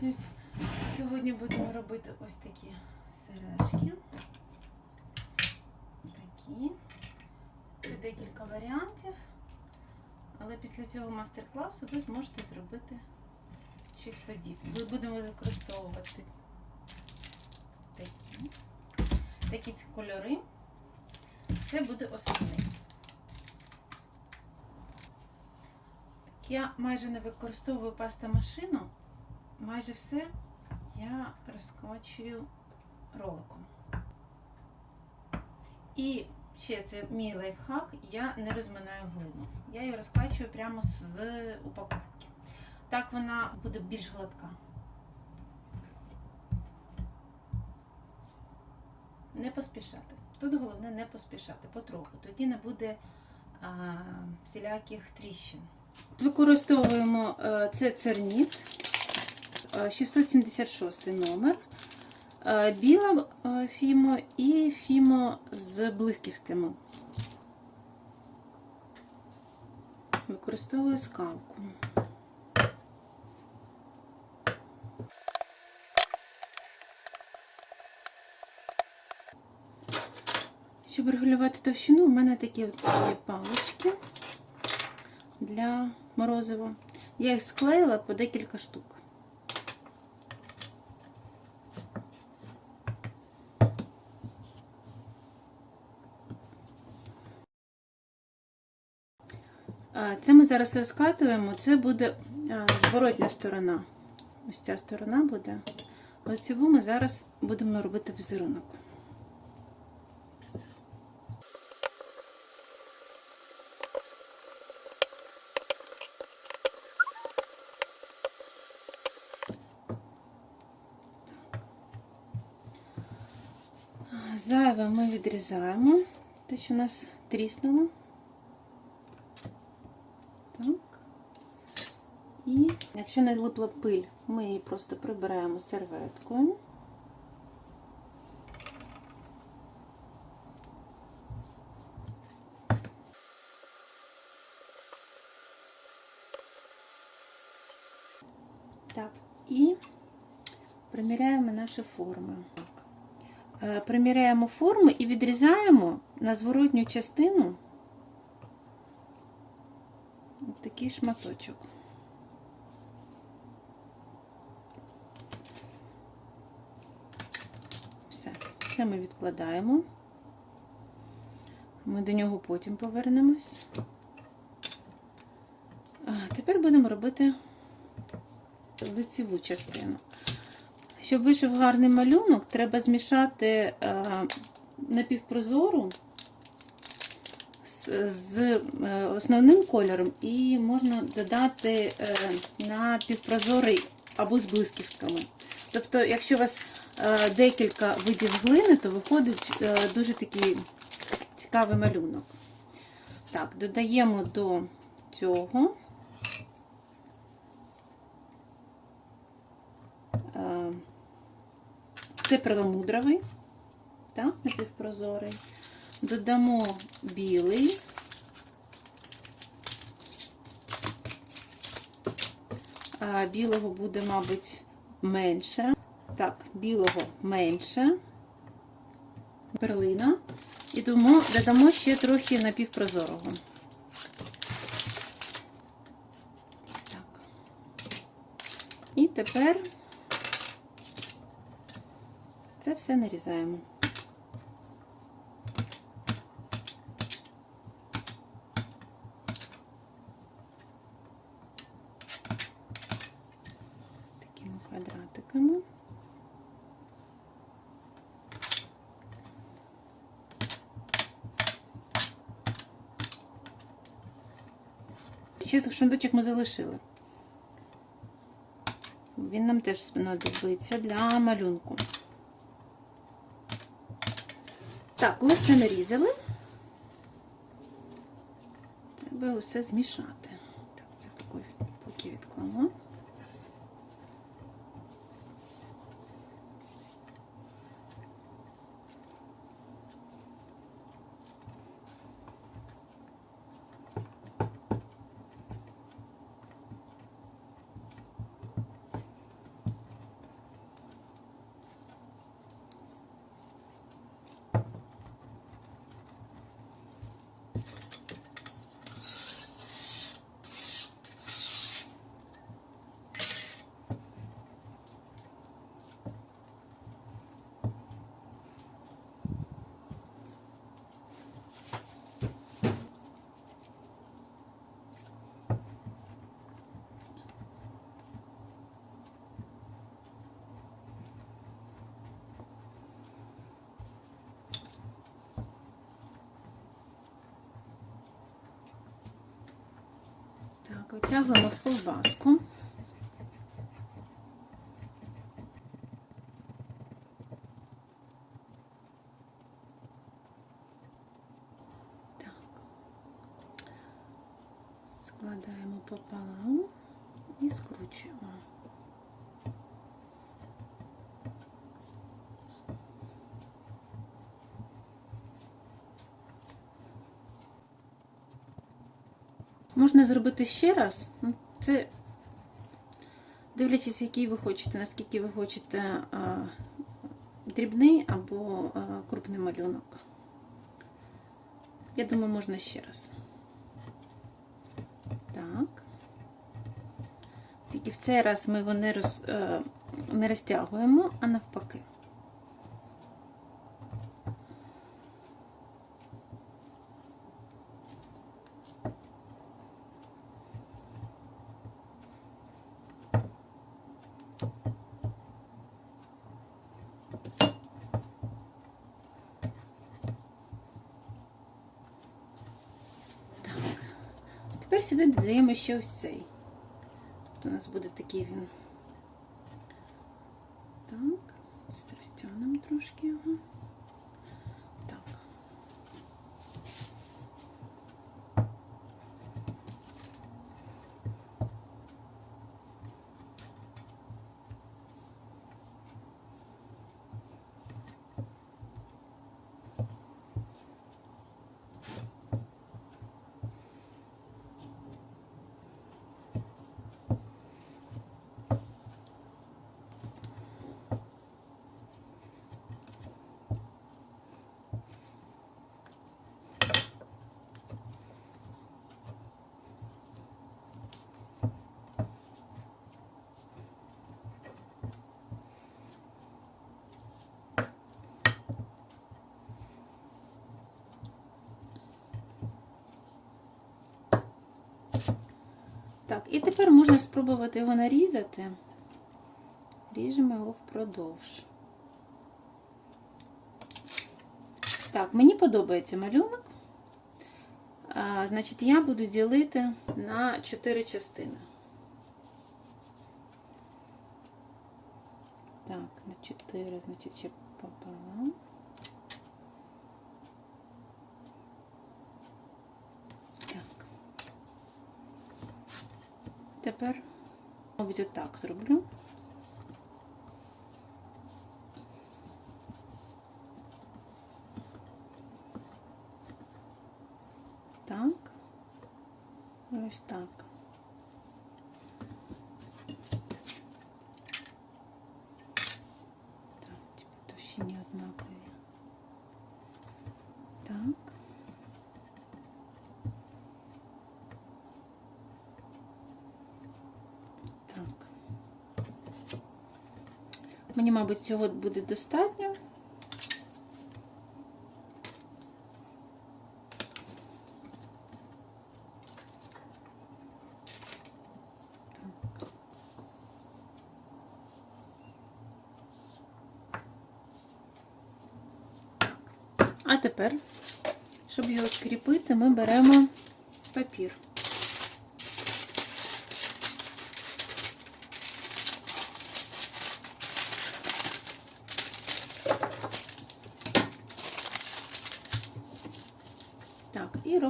Сьогодні, сьогодні будемо робити ось такі сережки. Такі. Тут декілька варіантів. Але після цього мастер-класу ви зможете зробити щось подібне. Ми будемо використовувати такі, такі ці кольори. Це буде основний. Я майже не використовую пастомашину. Майже все я розкачую роликом. І ще це мій лайфхак, я не розминаю глину. Я її розкачую прямо з упаковки. Так вона буде більш гладка. Не поспішати. Тут головне не поспішати, потроху. Тоді не буде а, всіляких тріщин. Використовуємо е, це церніт, 676 номер, е, біла е, фімо і фімо з блисківками. Використовую скалку. Щоб регулювати товщину, у мене такі от є палички для морозива. Я їх склеїла по декілька штук. Це ми зараз розкатуємо, це буде зворотня сторона. Ось ця сторона буде. Лицеву ми зараз будемо робити візерунок. Зайве ми відрізаємо, те, що у нас тріснуло. Так. І якщо не липла пиль, ми її просто прибираємо серветкою. Так, і приміряємо наші форми. Е, Приміряємо форми і відрізаємо на зворотню частину такий шматочок. Це ми відкладаємо. Ми до нього потім повернемось. Тепер будемо робити лицеву частину. Щоб вийшов гарний малюнок, треба змішати е, напівпрозору з, е, основним кольором і можна додати е, напівпрозорий або з блисківками. Тобто, якщо у вас декілька видів глини, то виходить е, дуже такий цікавий малюнок. Так, додаємо до цього. Е, це перламудровий, так, напівпрозорий. Додамо білий. Білого буде, мабуть, менше. Так, білого менше. Перлина. І тому додамо ще трохи напівпрозорого. Так. І тепер це все нарізаємо. Такими квадратиками. Ще шматочок ми залишили. Він нам теж знадобиться для малюнку. Так, ми все нарізали. Треба усе змішати. Так, це поки, поки відкладу. Так, витягуємо ковбаску. Так. Складаємо пополам і скручуємо. Можна зробити ще раз. Ну, Це дивлячись, який ви хочете, наскільки ви хочете дрібний або крупний малюнок. Я думаю, можна ще раз. Так. Тільки в цей раз ми його не, роз, е, не розтягуємо, а навпаки. Тепер сюди додаємо ще ось цей. Тобто у нас буде такий він. Так, розтягнемо трошки його. Так, і тепер можна спробувати його нарізати. Ріжемо його впродовж. Так, мені подобається малюнок. А, значить, я буду ділити на 4 частини. Так, на 4, значить, ще пополам. Тепер, мабуть, отак зроблю. Так. Ось так. Так, типу товщині однакові. Так. Так. Мені, мабуть, цього буде достатньо. А тепер, щоб його скріпити, ми беремо папір.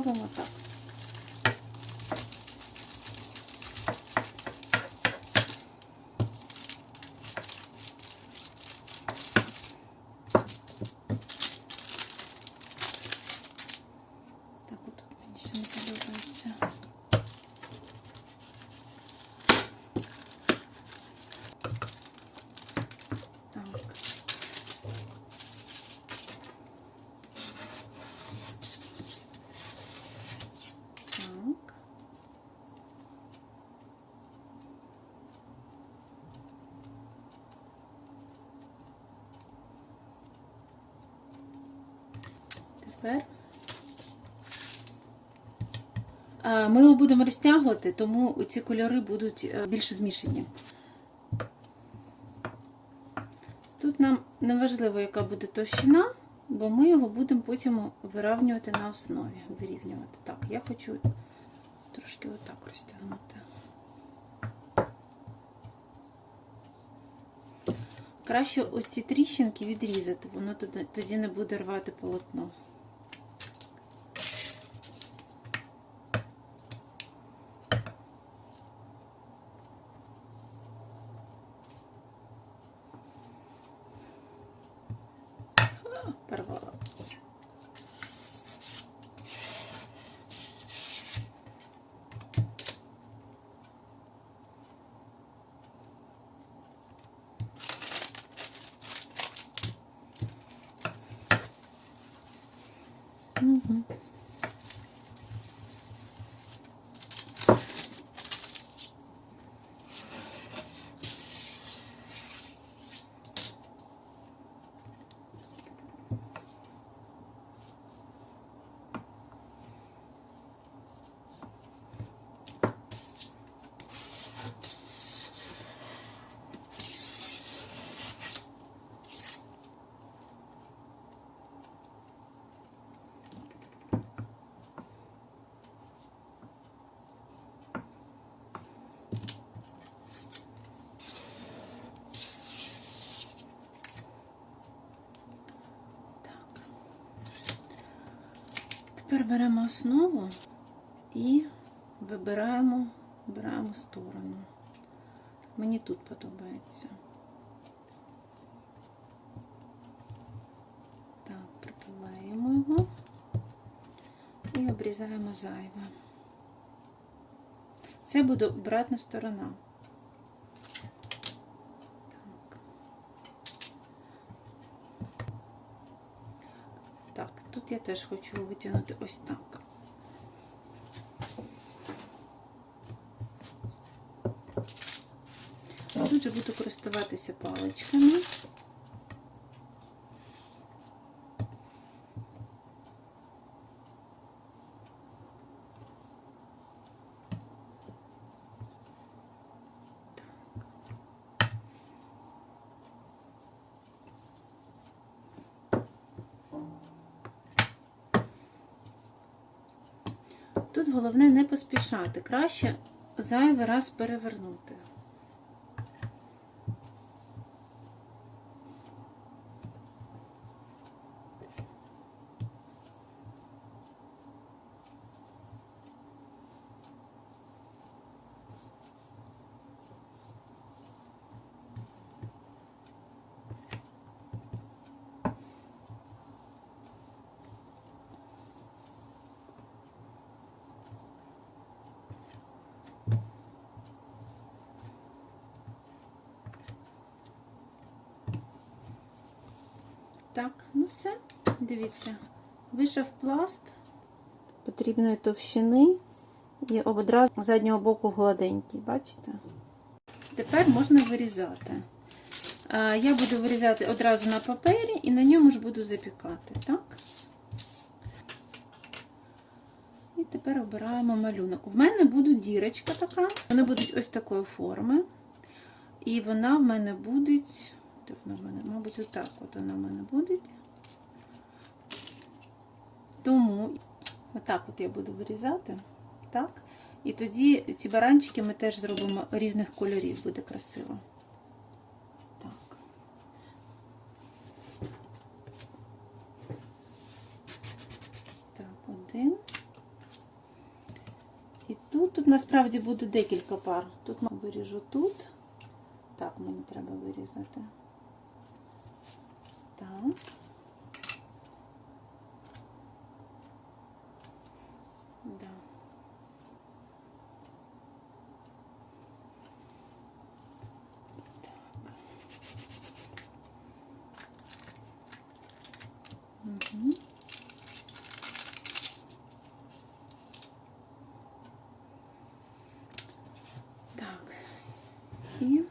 Так, і робимо так. Так, от мені ще не подобається. Так. Так. Тепер а, ми його будемо розтягувати, тому ці кольори будуть е, більше змішані. Тут нам не важливо, яка буде товщина, бо ми його будемо потім вирівнювати на основі. Вирівнювати. Так, я хочу трошки отак розтягнути. Краще ось ці тріщинки відрізати, воно тоді, тоді не буде рвати полотно. А, Порвала. Мгм. Так. Тепер беремо основу і вибираємо, вибираємо сторону. Мені тут подобається. Так, припилаємо його і обрізаємо зайве. Це буде обратна сторона. Так. Так, тут я теж хочу витягнути ось так. Тут же буду користуватися паличками. Тут головне не поспішати, краще зайвий раз перевернути. Так, ну все, дивіться. Вийшов пласт потрібної товщини і одразу з заднього боку гладенький, бачите? Тепер можна вирізати. Я буду вирізати одразу на папері і на ньому ж буду запікати, так? І тепер обираємо малюнок. В мене буде дірочка така, вони будуть ось такої форми. І вона в мене буде. Вона в мене? Мабуть, отак от вона в мене буде. Тому отак от я буду вирізати. Так. І тоді ці баранчики ми теж зробимо різних кольорів, буде красиво. Так. Так, один. І тут, тут насправді буде декілька пар. Тут виріжу тут. Так, мені треба вирізати. Так. Да. Так. Угу. Так. І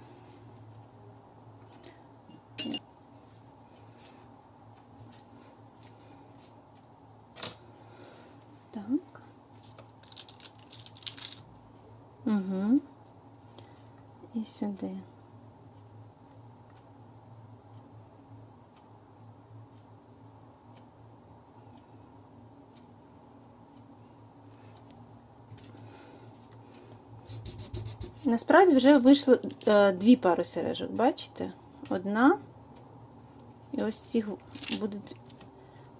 Так. Угу. І сюди. Насправді вже вийшло е, дві пари сережок, бачите? Одна. І ось ці будуть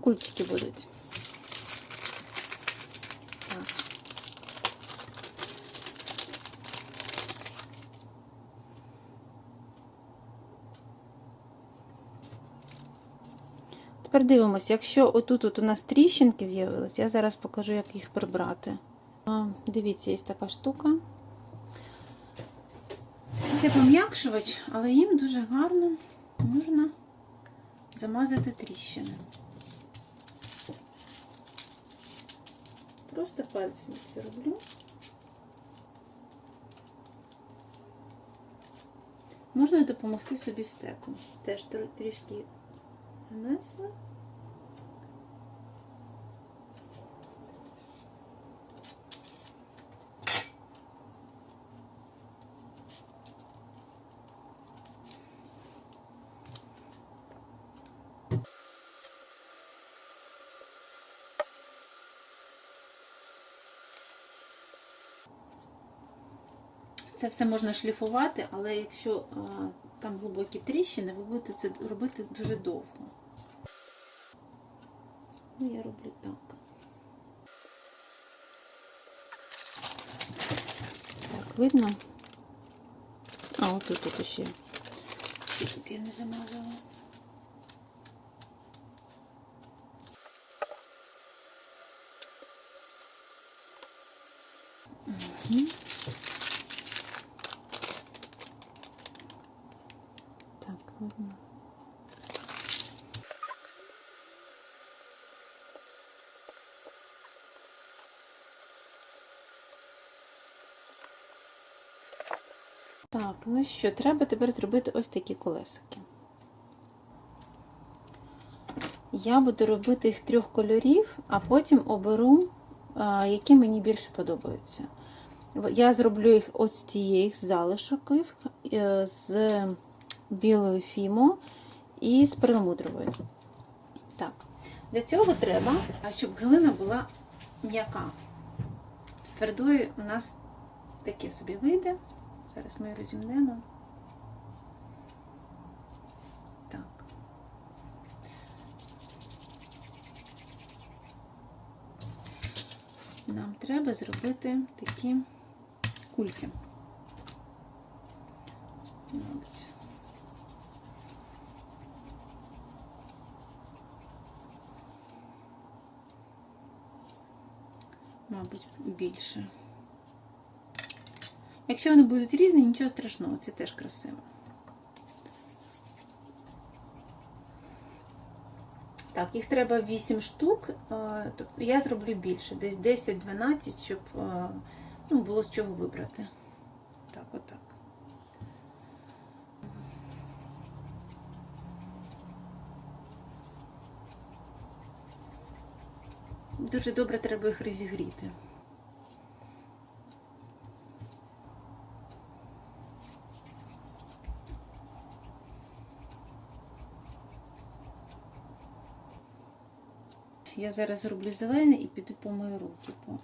кульчики будуть. Тепер дивимося, якщо отут от у нас тріщинки з'явились, я зараз покажу, як їх прибрати. Дивіться, є така штука. Це пом'якшувач, але їм дуже гарно можна замазати тріщини. Просто пальцями це роблю. Можна допомогти собі стеком. Теж трішки нанесла. Це все можна шліфувати, але якщо там глибокі тріщини, ви будете це робити дуже довго. Ну, я роблю так. Так, видно? А, отут тут ще. Тут я не замазала? Угу. Так. Так, ну що, треба тепер зробити ось такі колесики. Я буду робити їх трьох кольорів, а потім оберу, які мені більше подобаються. Я зроблю їх от з цієї з залишоків, е, з білою фімо і з перламутровою. Так, для цього треба, щоб глина була м'яка. З твердої у нас таке собі вийде. Зараз ми її розімнемо. Так. Нам треба зробити такі кульки. Мабуть. Мабуть, більше. Якщо вони будуть різні, нічого страшного, це теж красиво. Так, їх треба 8 штук, тобто я зроблю більше, десь 10-12, щоб е, ну, було з чого вибрати. Так, отак. Дуже добре треба їх розігріти. Я зараз зроблю зелений і піду помию руки. По...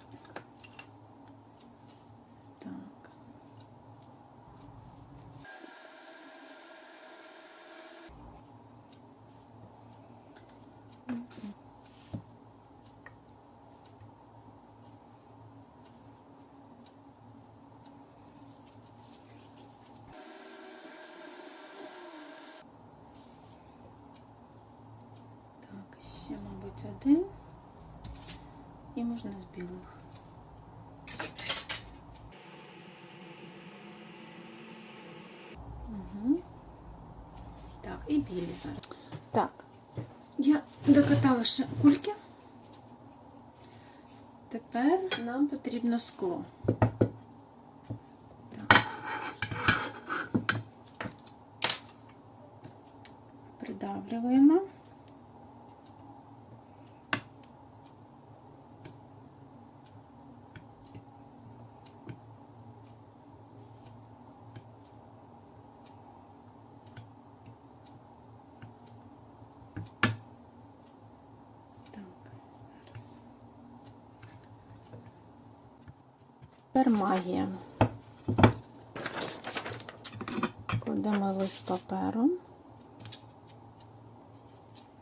Так. Так, ще, мабуть, один. І можна з білих. Угу. Так, і білі зараз. Так, я докатала ще кульки. Тепер нам потрібно скло. Так. Придавлюємо. Так, зараз. Тепер магія. Кладемо лист паперу,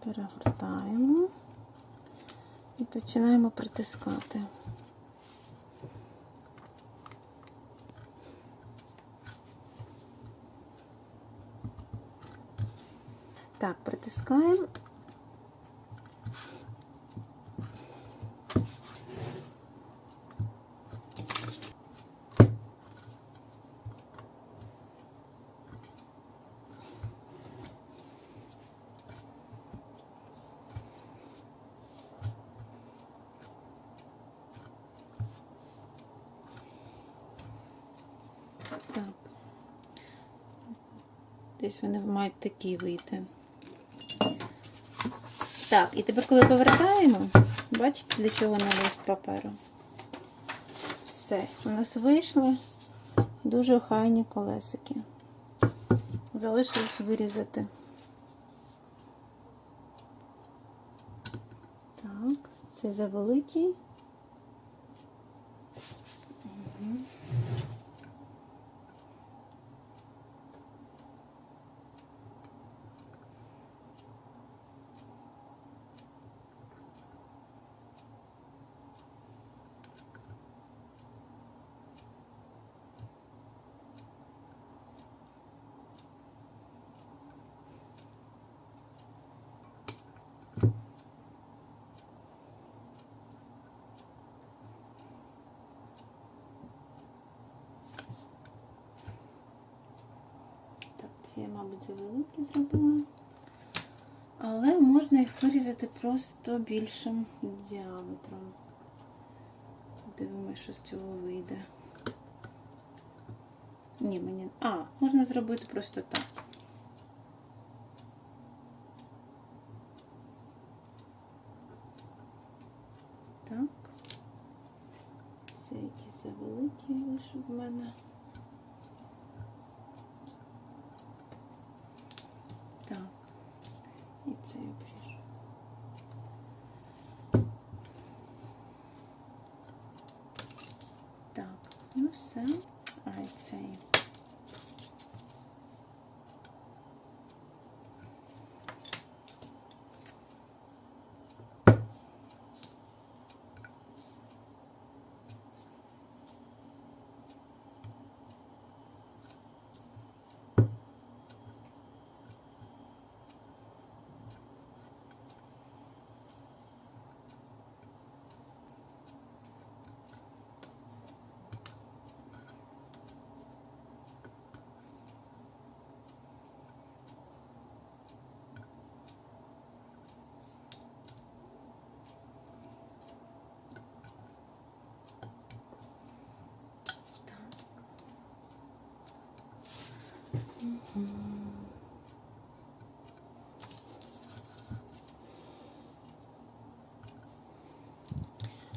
перегортаємо і починаємо притискати. Так, притискаємо. Так. Десь вони мають такі вийти. Так, і тепер, коли повертаємо, бачите, для чого на лист паперу? Все, у нас вийшли дуже охайні колесики. Залишилось вирізати. Так, це завеликий. Угу. Ці я, мабуть, завеликі зробила. Але можна їх вирізати просто більшим діаметром. Дивимося, що з цього вийде. Ні, мені. А, можна зробити просто так. Так. Це якісь завеликі вийшов в мене. Так. І це обріжу. Так, ну все. А і цей.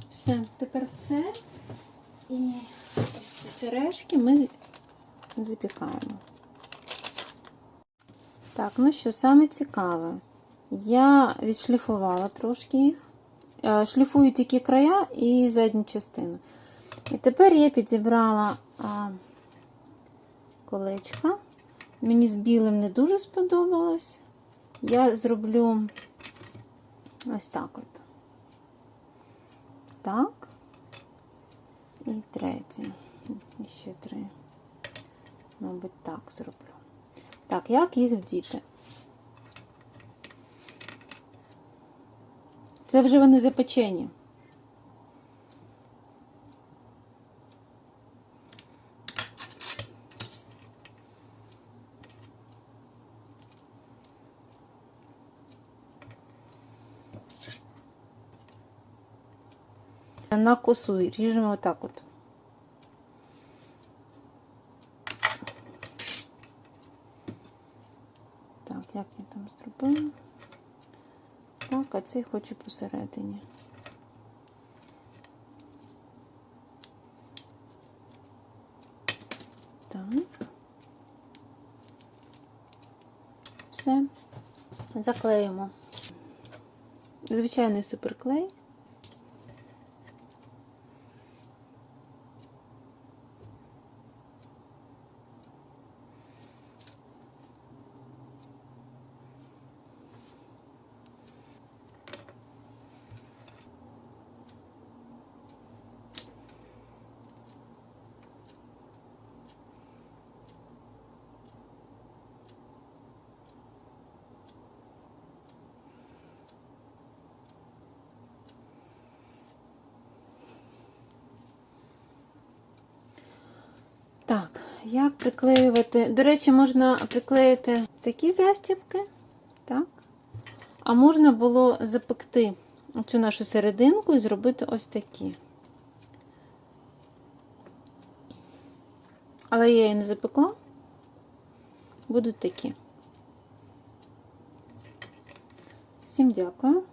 Все, тепер це і ось ці сережки ми запікаємо. Так, ну що, саме цікаве. Я відшліфувала трошки їх. Е, Шліфую тільки края і задню частину. І тепер я підібрала колечка. Мені з білим не дуже сподобалось. Я зроблю ось так от. Так. І третє. І ще три. Мабуть, так зроблю. Так, як їх вдіти? Це вже вони запечені. На косу ріжемо отак от. Так, як я там зробила? Так, а цей хочу посередині. Так. Все. Заклеїмо. Звичайний суперклей. Як приклеювати? До речі, можна приклеїти такі застібки, так? А можна було запекти цю нашу серединку і зробити ось такі. Але я її не запекла. Будуть такі. Всім дякую.